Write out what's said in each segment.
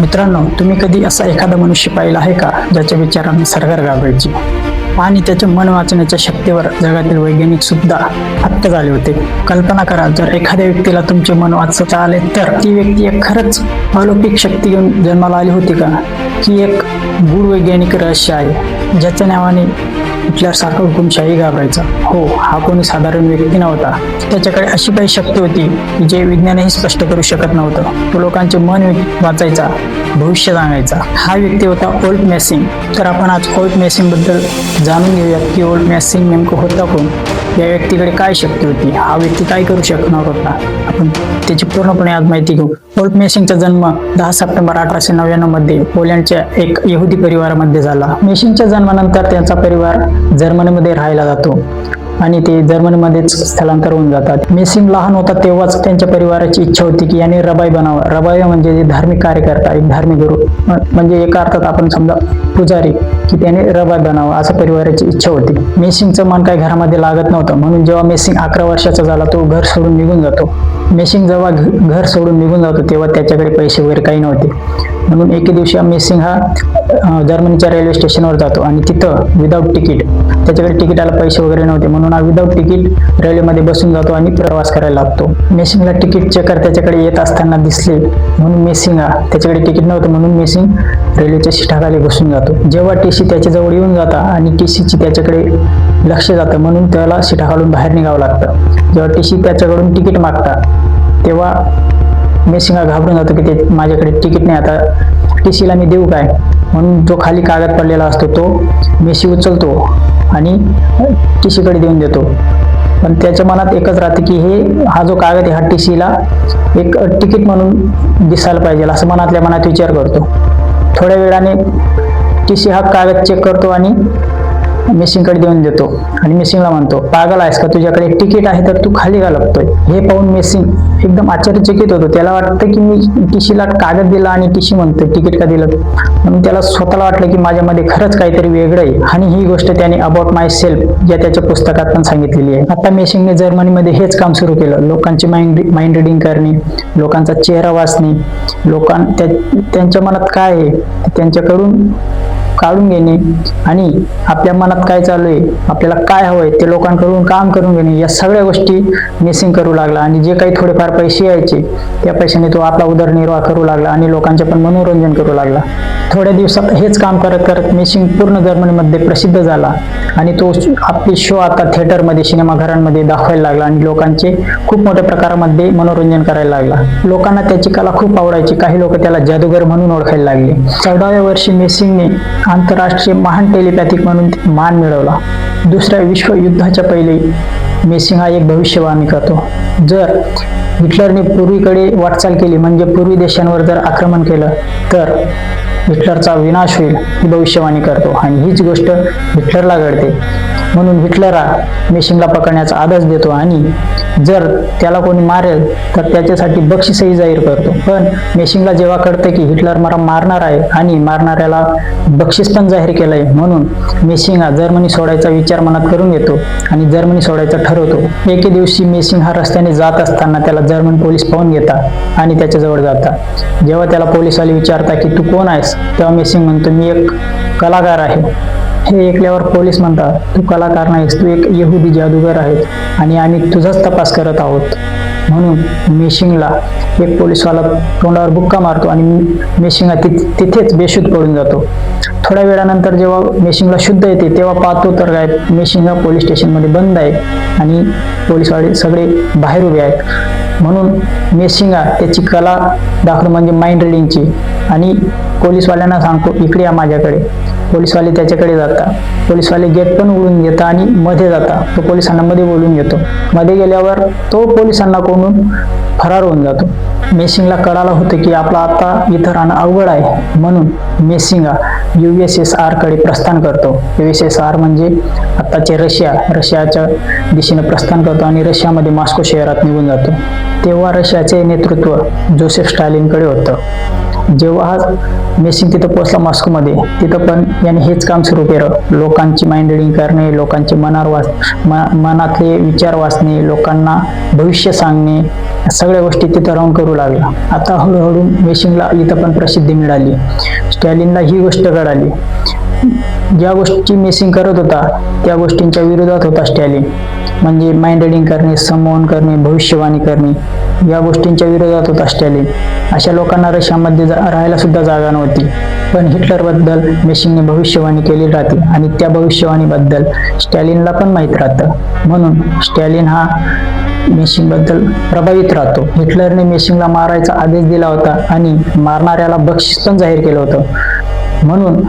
मित्रांनो तुम्ही कधी असा एखादा मनुष्य पाहिला आहे का ज्याच्या विचारांनी सरकार घाबरायची आणि त्याच्या मन वाचण्याच्या शक्तीवर जगातील वैज्ञानिक सुद्धा हत्या झाले होते. कल्पना करा जर एखाद्या व्यक्तीला तुमचे मन वाचता आले तर ती व्यक्ती एक खरंच अलौकिक शक्ती घेऊन जन्माला आली होती का? की एक गुढ वैज्ञानिक रहस्य आहे. ज्याच्या नावाने हिटलरसारखा हुकुमशाही घाबरायचा. हो हा कोणी साधारण व्यक्ती नव्हता. त्याच्याकडे अशी काही शक्ती होती की जे विज्ञानही स्पष्ट करू शकत नव्हतं. तो लोकांचे मन वाचायचा भविष्य सांगायचा हा व्यक्ती होता ओल्ड मॅसिंग तर आपण आज ओल्ड मॅसिंगबद्दल जाणून घेऊयात की ओल्ड मॅसिंग नेमकं होता कोण? या व्यक्तीकडे काय शक्ती होती? हा व्यक्ती काय करू शकणार होता आपण त्याची पूर्णपणे आज माहिती घेऊ. ओल्ड मेसिंगचा जन्म दहा सप्टेंबर अठराशे नव्याण्णवमध्ये पोलंडच्या एक यहुदी परिवारामध्ये झाला. मेसिंगच्या जन्मानंतर त्यांचा परिवार जर्मनीमध्ये राहायला जातो. आणि ते जर्मनीमध्येच स्थलांतर होऊन जातात. मेसिंग लहान होता तेव्हाच त्यांच्या परिवाराची इच्छा होती की याने रबाई बनावं. रबाई म्हणजे जे धार्मिक कार्यकर्ता एक धार्मिक गुरु. म्हणजे एका अर्थात आपण समजा पुजारी की त्याने रबाई बनावं असं परिवाराची इच्छा होती. मेसिंगचं मन काही घरामध्ये लागत नव्हतं. म्हणून जेव्हा मेसिंग अकरा वर्षाचा झाला तो घर सोडून निघून जातो. मेसिंग जेव्हा घर सोडून निघून जातो तेव्हा त्याच्याकडे पैसे वगैरे काही नव्हते. म्हणून एके दिवशी मेसिंग हा जर्मनीच्या रेल्वे स्टेशनवर जातो आणि तिथं विदाऊट तिकीट त्याच्याकडे तिकिटाला पैसे वगैरे नव्हते. म्हणून हा विदाऊट तिकीट रेल्वेमध्ये बसून जातो आणि प्रवास करायला लागतो. मेसिंगला तिकीट चेकर त्याच्याकडे येत असताना दिसले म्हणून मेसिंग हा त्याच्याकडे तिकीट नव्हतं म्हणून मेसिंग रेल्वेच्या शिटाखाली बसून जातो. जेव्हा टी सी त्याच्याजवळ येऊन जाता आणि टी सीची त्याच्याकडे लक्ष जातं म्हणून त्याला शिटाखालून बाहेर निघावं लागतं. जेव्हा टी सी त्याच्याकडून तिकीट मागतात तेव्हा मेसिंग घाबरून जातो की ते माझ्याकडे तिकीट नाही. आता टी सीला मी देऊ काय? म्हणून जो खाली कागद पडलेला असतो तो मेसी उचलतो आणि टी सीकडे देऊन देतो. पण त्याच्या मनात एकच राहते की हे हा जो कागद आहे हा टी सीला एक तिकीट म्हणून दिसायला पाहिजे असं मनातल्या मनात विचार करतो. थोड्या वेळाने टी सी हा कागद चेक करतो आणि मिसिंगकडे देऊन देतो. आणि मिसिंगला म्हणतो पागल आहेस का? तुझ्याकडे एक तिकीट आहे तर तू खाली का हे पाहून मिसिंग एकदम आश्चर्यचकित होतो. त्याला वाटतं की मी टीसीला कागद दिला आणि टीशी म्हणतोय तिकीट का दिलं? म्हणून त्याला स्वतःला वाटलं की माझ्यामध्ये खरंच काहीतरी वेगळं आहे. आणि ही गोष्ट त्याने अबाउट माय सेल्फ या त्याच्या पुस्तकात पण सांगितलेली आहे. आता मेसिंगने जर्मनीमध्ये हेच काम सुरू केलं. लोकांची माइंड माइंड रिडिंग करणे लोकांचा चेहरा वाचणे लोकां त्यांच्या मनात काय आहे त्यांच्याकडून काढून घेणे आणि आपल्या मनात काय चालू आहे आपल्याला काय हवंय ते लोकांकडून काम करून घेणे या सगळ्या गोष्टी मिसिंग करू लागला. आणि जे काही थोडेफार पैसे यायचे त्या पैशाने तो आपला उदरनिर्वाह करू लागला आणि लोकांचे पण मनोरंजन करू लागला. थोड्या दिवसात हेच काम करत करत मिसिंग पूर्ण जर्मनीमध्ये प्रसिद्ध झाला. आणि तो आपले शो आता थिएटरमध्ये सिनेमाघरांमध्ये दाखवायला लागला आणि लोकांचे खूप मोठ्या प्रकारामध्ये मनोरंजन करायला लागला. लोकांना त्याची कला खूप आवडायची. काही लोक त्याला जादूगर म्हणून ओळखायला लागले. चौदाव्या वर्षी मेसिंगने आंतरराष्ट्रीय महान टेलिपॅथिक म्हणून मान मिळवला. दुसऱ्या विश्वयुद्धाच्या पहिले मेसिंग हा एक भविष्यवाणी करतो. जर हिटलरने पूर्वीकडे वाटचाल केली म्हणजे पूर्वी देशांवर जर आक्रमण केलं तर हिटलरचा विनाश होईल ही भविष्यवाणी करतो. आणि हीच गोष्ट हिटलरला घडते. म्हणून हिटलर हा मेशिंगला पकडण्याचा आदेश देतो. आणि जर त्याला कोणी मारेल तर त्याच्यासाठी बक्षीसही जाहीर करतो. पण मेशिंगला जेव्हा कळतं की हिटलर मला मारणार आहे आणि मारणाऱ्याला बक्षीस पण जाहीर केलंय म्हणून मेसिंग हा जर्मनी सोडायचा विचार मनात करून घेतो. आणि जर्मनी सोडायचा ठरवतो. एके दिवशी मेसिंग हा रस्त्याने जात असताना त्याला जर्मन पोलीस पाहून घेतात आणि त्याच्याजवळ जातात. जेव्हा त्याला पोलिसवाले विचारता की तू कोण आहेस? तेव्हा मेसिंग म्हणतो मी एक कलाकार आहे. हे ऐकल्यावर पोलीस म्हणतात तू कलाकार नाहीस तू एक यहुदी जादूगर आहेस आणि आम्ही तुझाच तपास करत आहोत. म्हणून मेशिंगला एक पोलीसवाला तोंडावर बुक्का मारतो आणि मेशिंगा तिथेच बेशुद्ध पडून जातो. थोड्या वेळानंतर जेव्हा मेशिंगला शुद्ध येते तेव्हा पाहतो तर काय मेशिंगा पोलीस स्टेशनमध्ये बंद आहे आणि पोलीसवाले सगळे बाहेर उभे आहेत. म्हणून मेशिंगा त्याची कला दाखवून म्हणजे माइंड रिडिंगची आणि पोलीसवाल्यांना सांगतो इकडे या माझ्याकडे. पोलीसवाले त्याच्याकडे जातात पोलीसवाले गेट पण उडून घेतात आणि मध्ये जातात तो पोलिसांना मध्ये बोलून घेतो. मध्ये गेल्यावर तो पोलिसांना कोणून फरार होऊन जातो. मेसिंगला कळालं होतं की आपला आता इथं राहणं अवघड आहे म्हणून मेसिंगा यू एस एस आरकडे प्रस्थान करतो. यू एस एस आर म्हणजे आत्ताचे रशिया. रशियाच्या दिशेने प्रस्थान करतो आणि रशियामध्ये मॉस्को शहरात निघून जातो. तेव्हा रशियाचे नेतृत्व जोसेफ स्टॅलिनकडे होतं. जेव्हा हा मेसिंग तिथं पोहोचला मॉस्कोमध्ये तिथं पण याने हेच काम सुरू केलं. लोकांची माइंड रिडिंग करणे लोकांचे मनावर वाच म- मनातले विचार वाचणे लोकांना भविष्य सांगणे सगळ्या गोष्टी तिथं राहून करू लागला. आता हळूहळू मेसिंगला इथं पण प्रसिद्धी मिळाली. स्टॅलिनला ही गोष्ट कळाली. ज्या गोष्टी मेसिंग करत होता त्या गोष्टींच्या विरोधात होता स्टॅलिन म्हणजे माइंड रिडिंग करणे संमोहन करणे भविष्यवाणी करणे. या गोष्टींच्या विरोधात होता स्टॅलिन अशा लोकांना रशियामध्ये जा राहायला सुद्धा जागा नव्हती. पण हिटलरबद्दल मेसिंगने भविष्यवाणी केली राहते आणि त्या भविष्यवाणीबद्दल स्टॅलिनला पण माहीत राहतं. म्हणून स्टॅलिन हा मेसिंगबद्दल प्रभावित राहतो. हिटलरने मेसिंगला मारायचा आदेश दिला होता आणि मारणाऱ्याला बक्षीस पण जाहीर केलं होतं. म्हणून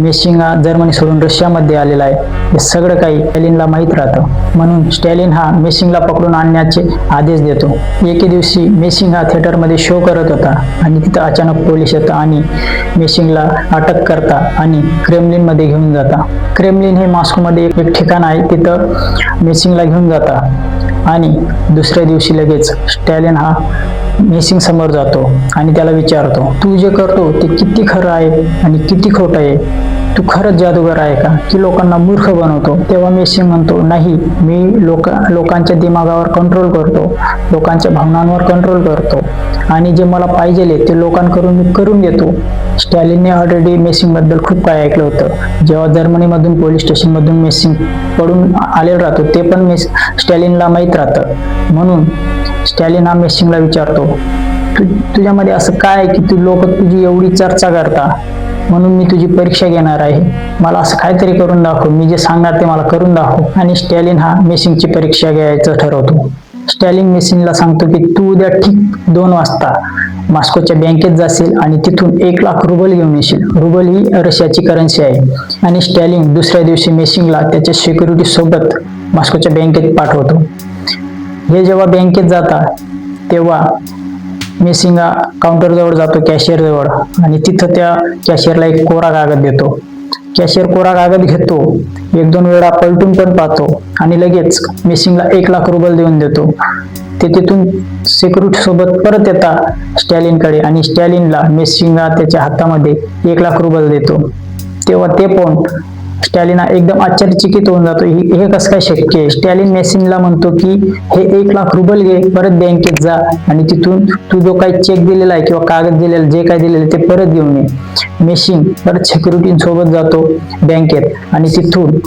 मेसिंग हा जर्मनी सोडून रशियामध्ये आलेला आहे. हे सगळं काही स्टॅलिनला माहीत राहतं. म्हणून स्टॅलिन हा मेसिंगला पकडून आणण्याचे आदेश देतो. एके दिवशी मेसिंग हा थिएटरमध्ये शो करत होता आणि तिथं अचानक पोलीस येतात आणि मेसिंगला अटक करता आणि क्रेमलिनमध्ये घेऊन जाता. क्रेमलिन हे मॉस्कोमध्ये एक एक ठिकाण आहे. तिथं मेसिंगला घेऊन जाता आणि दुसऱ्या दिवशी लगेच स्टॅलिन हा मेसिंग समोर जातो आणि त्याला विचारतो तू जे करतो ते किती खरं आहे आणि किती खोटं आहे? तू खरंच जादूगार आहे का? की लोकांना मूर्ख बनवतो? तेव्हा मेसिंग म्हणतो नाही मी लोक लोकांच्या दिमागावर कंट्रोल करतो. लोकांच्या भावनांवर कंट्रोल करतो. आणि जे मला पाहिजेले ते लोकांकडून मी करून घेतो स्टॅलिनने ऑलरेडी मेसिंगबद्दल खूप काय ऐकलं होतं. जेव्हा जर्मनीमधून पोलीस स्टेशनमधून मेसिंग पडून आलेला राहतो ते पण मेस स्टॅलिनला माहीत राहतं. म्हणून स्टॅलिन हा मेसिंगला विचारतो तु तुझ्यामध्ये असं काय आहे की तू लोक तुझी एवढी चर्चा करता? म्हणून मी तुझी परीक्षा घेणार आहे. मला असं काहीतरी करून दाखव. मी जे सांगणार ते मला करून दाखव. आणि स्टॅलिन हा मेसिंगची परीक्षा घ्यायचं ठरवतो. स्टॅलिन मेसिनला सांगतो की तू उद्या ठीक दोन वाजता मॉस्कोच्या बँकेत जाशील आणि तिथून एक लाख रुबल घेऊन येशील. रुबल ही रशियाची करन्सी आहे. आणि स्टॅलिन दुसऱ्या दिवशी मेसिंगला त्याच्या सिक्युरिटी सोबत मॉस्कोच्या बँकेत पाठवतो. हे जेव्हा बँकेत जातात तेव्हा मेसिंगा काउंटरजवळ जातो कॅशियर जवळ. आणि तिथं त्या कॅशियरला एक कोरा कागद देतो. कॅशियर कोरा कागद घेतो. एक दोन वेळा पलटून पण पाहतो. आणि लगेच मिसिंगला एक लाख रुबल देऊन देतो. ते तिथून सिक्युरिटी सोबत परत येतात स्टॅलिनकडे. आणि स्टॅलिनला मेसिंगा त्याच्या हातामध्ये एक लाख रुबल देतो. तेव्हा ते पण स्टॅलिन एकदम आश्चर्यचकित होऊन जातो. हे कसं काय शक्य आहे? स्टॅलिन मेसिनला म्हणतो की हे एक लाख रुबल घे परत बँकेत जा आणि तिथून तू जो काही चेक दिलेला आहे किंवा कागद दिलेला जे काय दिलेलं ते परत घेऊन ये. मेसिन परत सिक्युरिटी सोबत जातो बँकेत आणि तिथून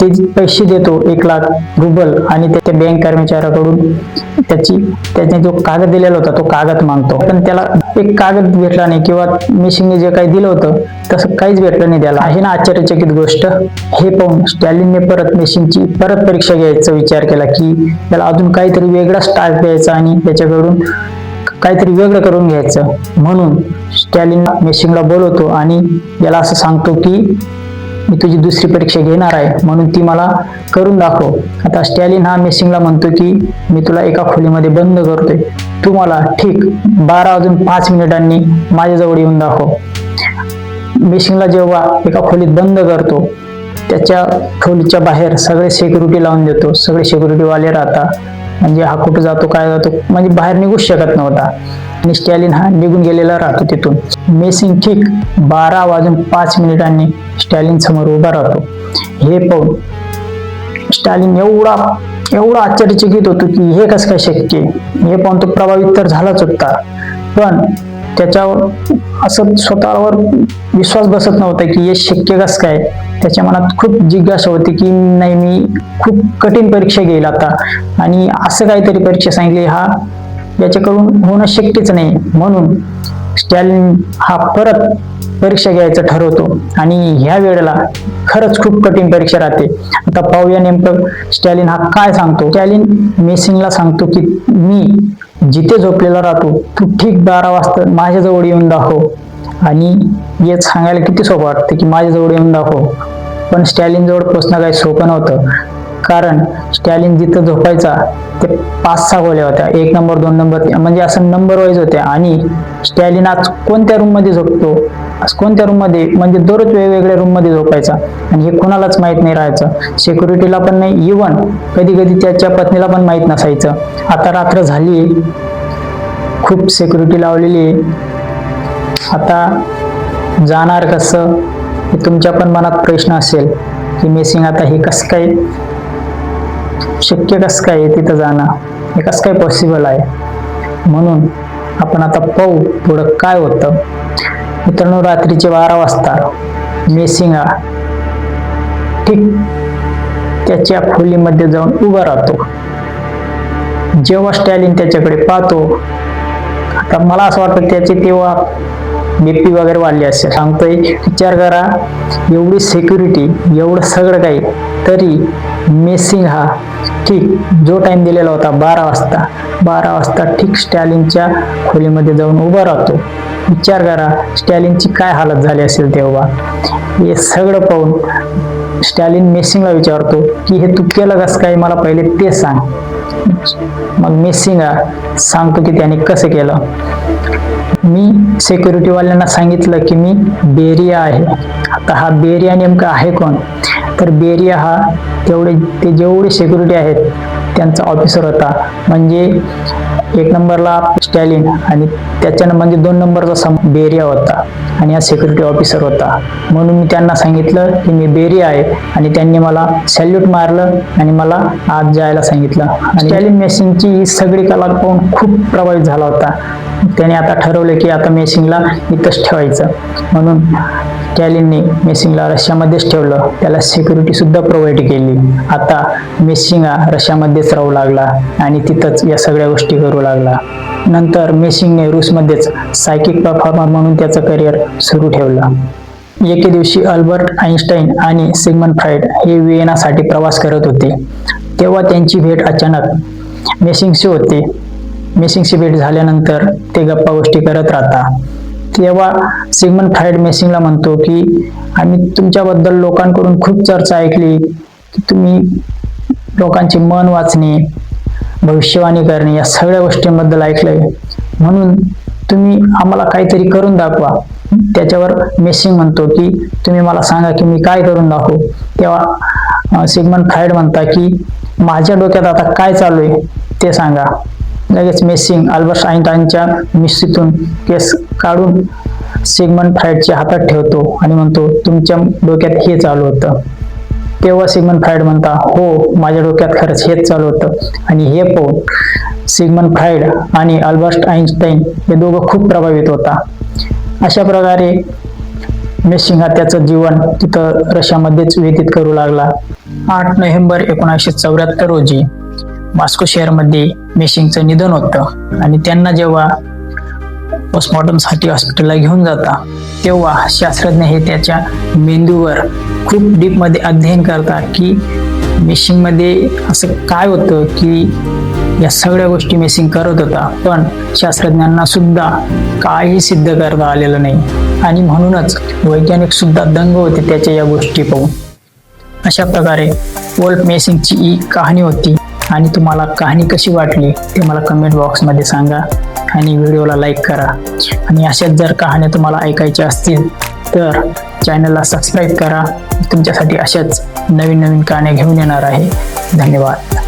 ते पैसे देतो एक लाख रुबल आणि ते त्या बँक कर्मचाऱ्याकडून त्याची त्याने जो कागद दिलेला होता तो कागद मागतो. पण त्याला एक कागद भेटला नाही किंवा मिशिंगने जे काही दिलं होतं तसं काहीच भेटलं नाही त्याला. आहे ना आश्चर्यचकित गोष्ट? हे पाहून स्टॅलिनने परत मेशिनची परत परीक्षा घ्यायचा विचार केला की त्याला अजून काहीतरी वेगळा स्टार्ट द्यायचा आणि त्याच्याकडून काहीतरी वेगळं करून घ्यायचं. म्हणून स्टॅलिन मेशिंगला बोलवतो आणि याला असं सांगतो की मी तुझी दुसरी परीक्षा घेणार आहे म्हणून ती मला करून दाखव. आता स्टॅलिन हा मेसिंगला म्हणतो की मी तुला एका खोलीमध्ये बंद करतोय. तू मला ठीक बारा वाजून पाच मिनिटांनी माझ्याजवळ येऊन दाखव. मेसिंगला जेव्हा एका खोलीत बंद करतो त्याच्या खोलीच्या बाहेर सगळे सिक्युरिटी लावून देतो. सगळे सिक्युरिटी वाले राहतात. म्हणजे हा कुठं जातो काय जातो म्हणजे बाहेर निघूच शकत नव्हता. आणि स्टॅलिन हा निघून गेलेला राहतो तिथून. मेसिंग ठीक बारा वाजून पाच मिनिटांनी स्टॅलिन समोर उभा राहतो. हे पाहून स्टॅलिन एवढा एवढा आश्चर्यचकित होतो की हे कसं काय शक्य हे पाहून तो प्रभावित तर झालाच होता. पण त्याच्यावर असं स्वतःवर विश्वास बसत नव्हता की हे शक्य कस काय? त्याच्या मनात खूप जिज्ञासा होती की नाही मी खूप कठीण परीक्षा घेईल आता. आणि असं काहीतरी परीक्षा सांगली हा याच्याकडून होणं शक्यच नाही. म्हणून स्टॅलिन हा परत परीक्षा घ्यायचं ठरवतो. आणि ह्या वेळेला खरंच खूप कठीण परीक्षा राहते. आता पाहूया नेमकं स्टॅलिन हा काय सांगतो. स्टॅलिन मेसिंगला सांगतो की मी जिथे झोपलेला राहतो तू ठीक बारा वाजता माझ्याजवळ येऊन दाखव. आणि हे सांगायला किती सोपं वाटतं की माझ्याजवळ येऊन दाखव. पण स्टॅलिन जवळ पोचणं काही सोपं नव्हतं. कारण स्टॅलिन जिथं झोपायचा ते पाच सहा गोल्या होत्या. एक नंबर दोन नंबर म्हणजे असं नंबर वाईज होत्या. आणि स्टॅलिन आज कोणत्या रूममध्ये झोपतो? कोणत्या रूममध्ये? म्हणजे दररोज वेगवेगळ्या रूममध्ये झोपायचा. आणि हे कोणालाच माहीत नाही राहायचं. सिक्युरिटीला पण नाही इवन कधी कधी त्याच्या पत्नीला पण माहीत नसायचं. आता रात्र झाली खूप सिक्युरिटी लावलेली आहे. आता जाणार कसं? हे तुमच्या पण मनात प्रश्न असेल की मिसिंग आता हे कसं काय? शक्य कसं काय तिथं जाणं? हे कसं काय पॉसिबल आहे? म्हणून आपण आता पाहू पुढं काय होतं. मित्रांनो रात्रीचे बारा वाजता मेसिंगा ठीक त्याच्या खोलीमध्ये जाऊन उभा राहतो. जेव्हा स्टॅलिन त्याच्याकडे पाहतो आता मला असं वाटतं त्याचे तेव्हा बीपी वगैरे वाढली असेल. सांगतोय विचार करा एवढी सिक्युरिटी एवढं सगळं काही तरी मेसिंग हा ठीक जो टाइम दिलेला होता बारा वाजता. बारा वाजता ठीक स्टॅलिनच्या खोलीमध्ये जाऊन उभा राहतो. विचार करा स्टॅलिनची काय हालत झाली असेल तेव्हा? हे सगळं पाहून स्टॅलिन मेसिंगला विचारतो की हे तू केलं कस काय? मला पहिले ते सांग. मग मेसिंगा सांगतो की त्याने कसं केलं. मी सेक्युरिटीवाल्यांना सांगितलं की मी बेरिया आहे. आता हा बेरिया नेमका आहे कोण? तर बेरिया हा तेवढे ते जेवढे सेक्युरिटी आहेत त्यांचा ऑफिसर होता. म्हणजे एक नंबरला स्टॅलिन आणि त्याच्यानं म्हणजे दोन नंबरचा सम बेरिया होता आणि हा सेक्युरिटी ऑफिसर होता. म्हणून मी त्यांना सांगितलं की मी बेरिया आहे आणि त्यांनी मला सॅल्यूट मारलं आणि मला आत जायला सांगितलं. स्टॅलिन मेसिंगची ही सगळी कला पाहून खूप प्रभावित झाला होता. त्याने आता ठरवलं की आता मेसिंगला इथंच ठेवायचं. म्हणून कॅलिनने मेसिंगला रशियामध्येच ठेवलं. त्याला सिक्युरिटी सुद्धा प्रोव्हाइड केली. आता मेसिंग हा रशियामध्येच राहू लागला आणि तिथंच या सगळ्या गोष्टी करू लागला. नंतर मेसिंगने रूसमध्येच सायकिक परफॉर्मर म्हणून त्याचं करिअर सुरू ठेवलं. एके दिवशी अल्बर्ट आईन्स्टाईन आणि सिगमन फ्राईड हे विएनासाठी प्रवास करत होते. तेव्हा त्यांची भेट अचानक मेसिंगशी होते. मेसिंगशी भेट झाल्यानंतर ते गप्पा गोष्टी करत राहतात तेव्हा सिगमन फ्राईड मेसिंगला म्हणतो की आम्ही तुमच्याबद्दल लोकांकडून खूप चर्चा ऐकली की तुम्ही लोकांचे मन वाचणे भविष्यवाणी करणे या सगळ्या गोष्टींबद्दल ऐकलंय. म्हणून तुम्ही आम्हाला काहीतरी करून दाखवा. त्याच्यावर मेसिंग म्हणतो की तुम्ही मला सांगा की मी काय करून दाखवू? तेव्हा सिगमन फ्राईड म्हणता की माझ्या डोक्यात आता काय चालू आहे ते सांगा. लगेच मेसिंग अल्बर्ट आईन्स्टाईनच्या मिशीतून केस काढून सिगमन फ्राईडच्या हातात ठेवतो आणि म्हणतो तुमच्या डोक्यात हे चालू होतं. तेव्हा सिगमन फ्राईड म्हणता हो माझ्या डोक्यात खरंच हेच चालू होतं. आणि हे पाहून सिगमन फ्राईड आणि अल्बर्ट आईन्स्टाईन हे दोघं खूप प्रभावित होता. अशा प्रकारे मेसिंग हा त्याचं जीवन तिथं रशियामध्येच व्यतीत करू लागला. आठ नोव्हेंबर एकोणीसशे चौऱ्याहत्तर रोजी मॉस्को शहरमध्ये मेशिंगचं निधन होतं. आणि त्यांना जेव्हा पोस्टमॉर्टमसाठी हॉस्पिटलला घेऊन जाता तेव्हा शास्त्रज्ञ हे त्याच्या मेंदूवर खूप डीपमध्ये अध्ययन करतात की मेशिंगमध्ये असं काय होतं की या सगळ्या गोष्टी मेसिंग करत होता. पण शास्त्रज्ञांना सुद्धा काही सिद्ध करता आलेलं नाही. आणि म्हणूनच वैज्ञानिक सुद्धा दंग होते त्याच्या या गोष्टी पाहून. अशा प्रकारे वर्ल्ड मेसिंगची ही कहाणी होती. आणि तुम्हाला कहाणी कशी वाटली ते मला कमेंट बॉक्समध्ये सांगा आणि व्हिडिओला लाईक करा. आणि अशाच जर कहाण्या तुम्हाला ऐकायच्या असतील तर चॅनलला सबस्क्राईब करा. तुमच्यासाठी अशाच नवीन नवीन कहाण्या घेऊन येणार आहे. धन्यवाद.